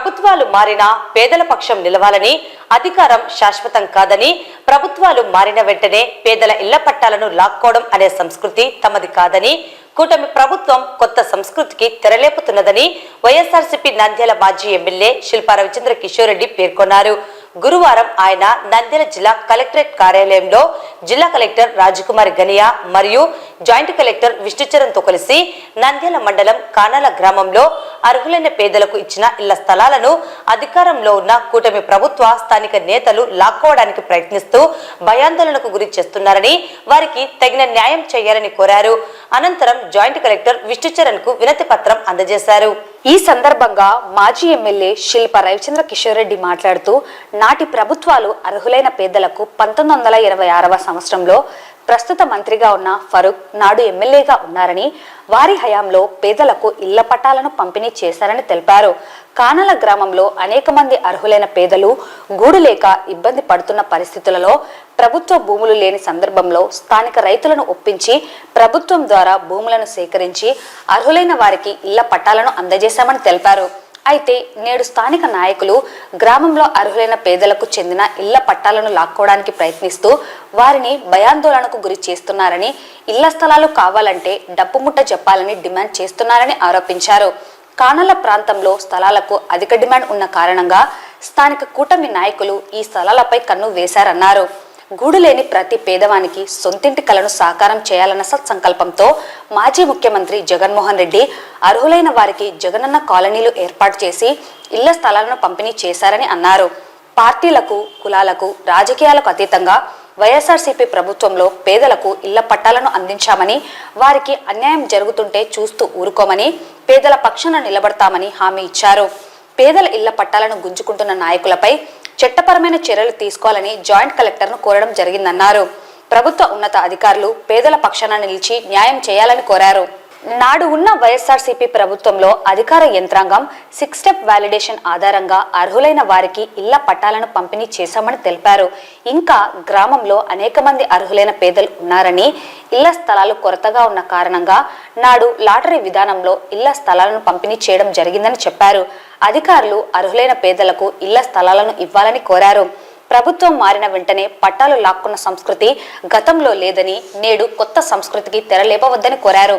ప్రభుత్వాలు మారినా పేదల పక్షం నిలవాలని అధికారం శాశ్వతం కాదని ప్రభుత్వాలు మారిన వెంటనే పేదల ఇళ్ళ పట్టాలను లాక్కోవడం అనే సంస్కృతి తమది కాదని కూటమి ప్రభుత్వం కొత్త సంస్కృతికి తెరలేపుతున్నదని వైఎస్ఆర్సీపీ నంద్యాల మాజీ ఎమ్మెల్యే శిల్పా రవిచంద్ర కిషోర్ రెడ్డి పేర్కొన్నారు. గురువారం ఆయన నంద్యాల జిల్లా కలెక్టరేట్ కార్యాలయంలో జిల్లా కలెక్టర్ రాజకుమారి గనియా మరియు జాయింట్ కలెక్టర్ విష్ణుచరణ్తో కలిసి నంద్యాల మండలం కానాల గ్రామంలో అర్హులైన పేదలకు ఇచ్చిన ఇళ్ళ స్థలాలను అధికారంలో ఉన్న కూటమి ప్రభుత్వ స్థానిక నేతలు లాక్కోవడానికి ప్రయత్నిస్తూ భయాందోళనకు గురి చేస్తున్నారని వారికి తగిన న్యాయం చేయాలని కోరారు. అనంతరం జాయింట్ కలెక్టర్ విష్ణుచరణ్కు వినతి పత్రం అందజేశారు. ఈ సందర్భంగా మాజీ ఎమ్మెల్యే శిల్ప రవిచంద్ర కిషోర్ రెడ్డి మాట్లాడుతూ నాటి ప్రభుత్వాలు అర్హులైన పేదలకు పంతొమ్మిది వందల ఇరవై ఆరవ సంవత్సరంలో ప్రస్తుత మంత్రిగా ఉన్న ఫరూక్ నాడు ఎమ్మెల్యేగా ఉన్నారని వారి హయాంలో పేదలకు ఇళ్ళ పట్టాలను పంపిణీ చేశారని తెలిపారు. కానల గ్రామంలో అనేక మంది అర్హులైన పేదలు గూడు లేక ఇబ్బంది పడుతున్న పరిస్థితులలో ప్రభుత్వ భూములు లేని సందర్భంలో స్థానిక రైతులను ఒప్పించి ప్రభుత్వం ద్వారా భూములను సేకరించి అర్హులైన వారికి ఇళ్ళ పట్టాలను అందజేశామని తెలిపారు. అయితే నేడు స్థానిక నాయకులు గ్రామంలో అర్హులైన పేదలకు చెందిన ఇళ్ళ పట్టాలను లాక్కోవడానికి ప్రయత్నిస్తూ వారిని భయాందోళనకు గురి చేస్తున్నారని ఇళ్ళ స్థలాలు కావాలంటే డబ్బు ముట్ట చెప్పాలని డిమాండ్ చేస్తున్నారని ఆరోపించారు. కానల ప్రాంతంలో స్థలాలకు అధిక డిమాండ్ ఉన్న కారణంగా స్థానిక కూటమి నాయకులు ఈ స్థలాలపై కన్ను వేశారన్నారు. గూడు లేని ప్రతి పేదవానికి సొంతింటి కలను సాకారం చేయాలన్న సత్సంకల్పంతో మాజీ ముఖ్యమంత్రి జగన్మోహన్ రెడ్డి అర్హులైన వారికి జగనన్న కాలనీలు ఏర్పాటు చేసి ఇళ్ళ స్థలాలను పంపిణీ చేశారని అన్నారు. పార్టీలకు కులాలకు రాజకీయాలకు అతీతంగా వైఎస్ఆర్సీపీ ప్రభుత్వంలో పేదలకు ఇళ్ళ పట్టాలను అందించామని వారికి అన్యాయం జరుగుతుంటే చూస్తూ ఊరుకోమని పేదల పక్షాన నిలబడతామని హామీ ఇచ్చారు. పేదల ఇళ్ళ పట్టాలను గుంజుకుంటున్న నాయకులపై చట్టపరమైన చర్యలు తీసుకోవాలని జాయింట్ కలెక్టర్ను కోరడం జరిగిందన్నారు. ప్రభుత్వ ఉన్నత అధికారులు పేదల పక్షాన నిలిచి న్యాయం చేయాలని కోరారు. నాడు ఉన్న వైఎస్ఆర్సీపీ ప్రభుత్వంలో అధికార యంత్రాంగం సిక్స్ స్టెప్ వాలిడేషన్ ఆధారంగా అర్హులైన వారికి ఇళ్ళ పట్టాలను పంపిణీ చేశామని తెలిపారు. ఇంకా గ్రామంలో అనేక మంది అర్హులైన పేదలు ఉన్నారని ఇళ్ళ స్థలాలు కొరతగా ఉన్న కారణంగా నాడు లాటరీ విధానంలో ఇళ్ళ స్థలాలను పంపిణీ చేయడం జరిగిందని చెప్పారు. అధికారులు అర్హులైన పేదలకు ఇళ్ళ స్థలాలను ఇవ్వాలని కోరారు. ప్రభుత్వం మారిన వెంటనే పట్టాలు లాక్కున్న సంస్కృతి గతంలో లేదని నేడు కొత్త సంస్కృతికి తెరలేపవద్దని కోరారు.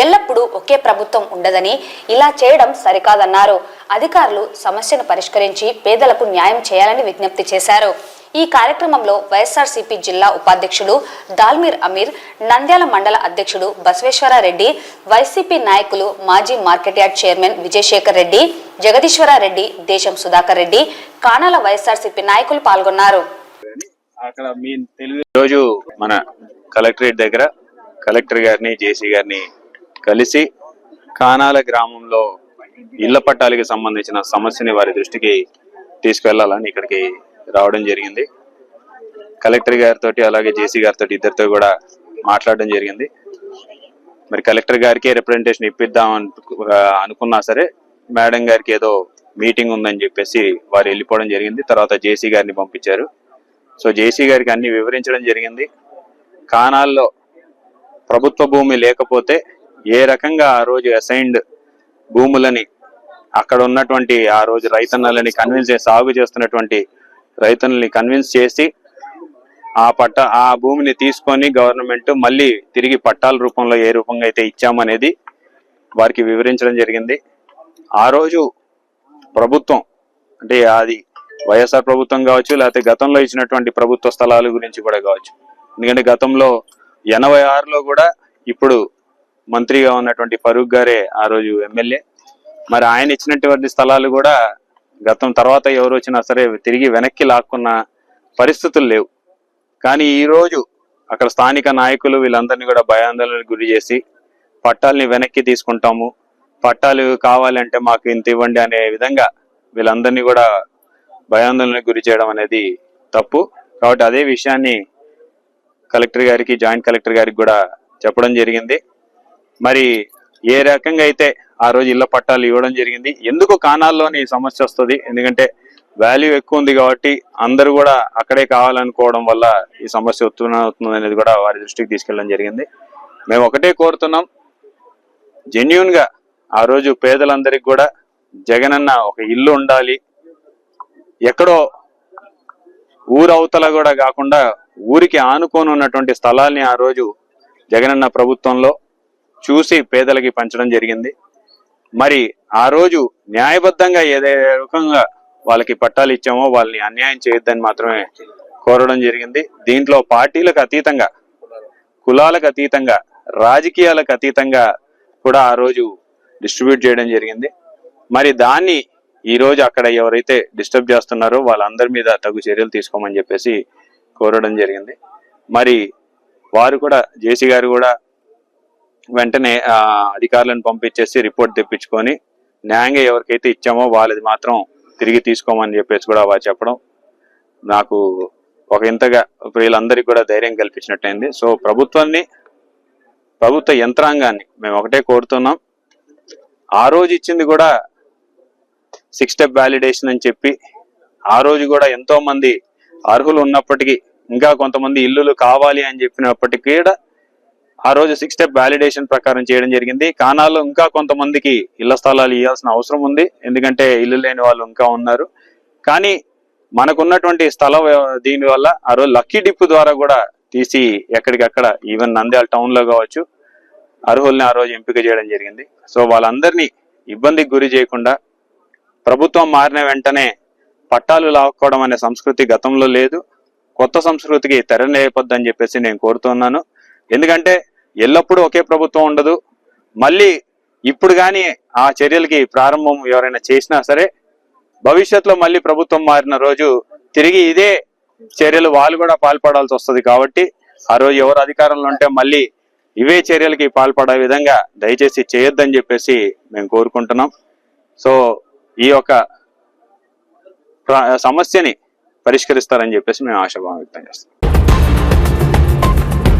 ఎల్లప్పుడూ ఒకే ప్రభుత్వం ఉండదని ఇలా చేయడం సరికాదన్నారు. అధికారులు సమస్యను పరిష్కరించి పేదలకు న్యాయం చేయాలని విజ్ఞప్తి చేశారు. ఈ కార్యక్రమంలో వైఎస్ఆర్సీపీ జిల్లా ఉపాధ్యక్షుడు దాల్మీర్ అమీర్ నంద్యాల మండల అధ్యక్షుడు బసవేశ్వరారెడ్డి వైసీపీ నాయకులు మాజీ market yard chairman Vijayasekhar Reddy Jagadeeswarareddy దేశం సుధాకర్ రెడ్డి కానాల వైఎస్ఆర్సీపీ నాయకులు పాల్గొన్నారు. అక్కడ మీ తెలుగు రోజు మన కలెక్టరేట్ దగ్గర కలెక్టర్ గారిని జేసీ గారిని కలిసి కానాల గ్రామంలో ఇళ్ళ పట్టాలకి సంబంధించిన సమస్యని వారి దృష్టికి తీసుకెళ్ళాలని ఇక్కడికి రావడం జరిగింది. కలెక్టర్ గారితో అలాగే జేసీ గారితో ఇద్దరితో కూడా మాట్లాడడం జరిగింది. మరి కలెక్టర్ గారికి రిప్రజెంటేషన్ ఇప్పిద్దాం అనుకు- అనుకున్నా సరే మేడం గారికి ఏదో మీటింగ్ ఉందని చెప్పేసి వారు వెళ్ళిపోవడం జరిగింది. తర్వాత జేసీ గారిని పంపించారు. సో జేసీ గారికి అన్ని వివరించడం జరిగింది. కానాల్లో ప్రభుత్వ భూమి లేకపోతే ఏ రకంగా ఆ రోజు అసైన్డ్ భూములని అక్కడ ఉన్నటువంటి ఆ రోజు రైతన్నలని కన్విన్స్ చేసి సాగు చేస్తున్నటువంటి రైతన్నల్ని కన్విన్స్ చేసి ఆ పట్ట ఆ భూమిని తీసుకొని గవర్నమెంట్ మళ్ళీ తిరిగి పట్టాల రూపంలో ఏ రూపంగా అయితే ఇచ్చామనేది వారికి వివరించడం జరిగింది. ఆ రోజు ప్రభుత్వం అంటే అది వైఎస్ఆర్ ప్రభుత్వం కావచ్చు లేకపోతే గతంలో ఇచ్చినటువంటి ప్రభుత్వ స్థలాల గురించి కూడా కావచ్చు. ఎందుకంటే గతంలో ఎనభై ఆరులో కూడా ఇప్పుడు మంత్రిగా ఉన్నటువంటి ఫరూక్ గారే ఆ రోజు ఎమ్మెల్యే. మరి ఆయన ఇచ్చినటువంటి స్థలాలు కూడా గతం తర్వాత ఎవరు వచ్చినా సరే తిరిగి వెనక్కి లాక్కున్న పరిస్థితులు లేవు. కానీ ఈరోజు అక్కడ స్థానిక నాయకులు వీళ్ళందరినీ కూడా భయాందోళనకు గురి చేసి పట్టాలని వెనక్కి తీసుకుంటాము. పట్టాలు కావాలంటే మాకు ఇంత ఇవ్వండి అనే విధంగా వీళ్ళందరినీ కూడా భయాందోళనకు గురి చేయడం అనేది తప్పు. కాబట్టి అదే విషయాన్ని కలెక్టర్ గారికి జాయింట్ కలెక్టర్ గారికి కూడా చెప్పడం జరిగింది. మరి ఏ రకంగా అయితే ఆ రోజు ఇళ్ళ పట్టాలు ఇవ్వడం జరిగింది? ఎందుకు కానాల్లోని ఈ సమస్య వస్తుంది? ఎందుకంటే వాల్యూ ఎక్కువ ఉంది కాబట్టి అందరూ కూడా అక్కడే కావాలనుకోవడం వల్ల ఈ సమస్య ఉత్పన్నం అవుతుంది అనేది కూడా వారి దృష్టికి తీసుకెళ్ళడం జరిగింది. మేము ఒకటే కోరుతున్నాం. జెన్యున్గా ఆ రోజు పేదలందరికీ కూడా జగనన్న ఒక ఇల్లు ఉండాలి. ఎక్కడో ఊరవతల కూడా కాకుండా ఊరికి ఆనుకొని ఉన్నటువంటి స్థలాల్ని ఆ రోజు జగనన్న ప్రభుత్వంలో చూసి పేదలకి పంచడం జరిగింది. మరి ఆ రోజు న్యాయబద్ధంగా ఏదే రకంగా వాళ్ళకి పట్టాలు ఇచ్చామో వాళ్ళని అన్యాయం చేయొద్దని మాత్రమే కోరడం జరిగింది. దీంట్లో పార్టీలకు అతీతంగా కులాలకు అతీతంగా రాజకీయాలకు అతీతంగా కూడా ఆ రోజు డిస్ట్రిబ్యూట్ చేయడం జరిగింది. మరి దాన్ని ఈరోజు అక్కడ ఎవరైతే డిస్టర్బ్ చేస్తున్నారో వాళ్ళందరి మీద తగు చర్యలు తీసుకోమని చెప్పేసి కోరడం జరిగింది. మరి వారు కూడా జేసీ గారు కూడా వెంటనే అధికారులను పంపించేసి రిపోర్ట్ తెప్పించుకొని న్యాయంగా ఎవరికైతే ఇచ్చామో వాళ్ళది మాత్రం తిరిగి తీసుకోమని చెప్పేసి కూడా వారు చెప్పడం నాకు ఒక ఇంతగా వీళ్ళందరికీ కూడా ధైర్యం కల్పించినట్టయింది. సో ప్రభుత్వాన్ని ప్రభుత్వ యంత్రాంగాన్ని మేము ఒకటే కోరుతున్నాం. ఆ రోజు ఇచ్చింది కూడా సిక్స్ స్టెప్ వ్యాలిడేషన్ అని చెప్పి ఆ రోజు కూడా ఎంతో మంది అర్హులు ఉన్నప్పటికీ ఇంకా కొంతమంది ఇల్లులు కావాలి అని చెప్పినప్పటికీ కూడా ఆ రోజు సిక్స్ స్టెప్ వ్యాలిడేషన్ ప్రకారం చేయడం జరిగింది. కానాల్లో ఇంకా కొంతమందికి ఇళ్ళ స్థలాలు ఇవ్వాల్సిన అవసరం ఉంది. ఎందుకంటే ఇల్లు లేని వాళ్ళు ఇంకా ఉన్నారు. కానీ మనకున్నటువంటి స్థలం దీని వల్ల ఆ రోజు లక్కీ డిప్ ద్వారా కూడా తీసి ఎక్కడికక్కడ ఈవెన్ నంద్యాల టౌన్లో కావచ్చు అర్హుల్ని ఆ రోజు ఎంపిక చేయడం జరిగింది. సో వాళ్ళందరినీ ఇబ్బందికి గురి చేయకుండా ప్రభుత్వం మారిన వెంటనే పట్టాలు లాక్కోవడం అనే సంస్కృతి గతంలో లేదు. కొత్త సంస్కృతికి తెరలేపొద్దని చెప్పేసి నేను కోరుతున్నాను. ఎందుకంటే ఎల్లప్పుడూ ఒకే ప్రభుత్వం ఉండదు. మళ్ళీ ఇప్పుడు కానీ ఆ చర్యలకి ప్రారంభం ఎవరైనా చేసినా సరే భవిష్యత్తులో మళ్ళీ ప్రభుత్వం మారిన రోజు తిరిగి ఇదే చర్యలు వాళ్ళు కూడా పాల్పడాల్సి వస్తుంది కాబట్టి ఆ రోజు ఎవరు అధికారంలో ఉంటే మళ్ళీ ఇవే చర్యలకి పాల్పడే విధంగా దయచేసి చేయొద్దని చెప్పేసి మేము కోరుకుంటున్నాం. సో ఈ యొక్క సమస్యని పరిష్కరిస్తారని చెప్పేసి మేము ఆశాభావం వ్యక్తం చేస్తాం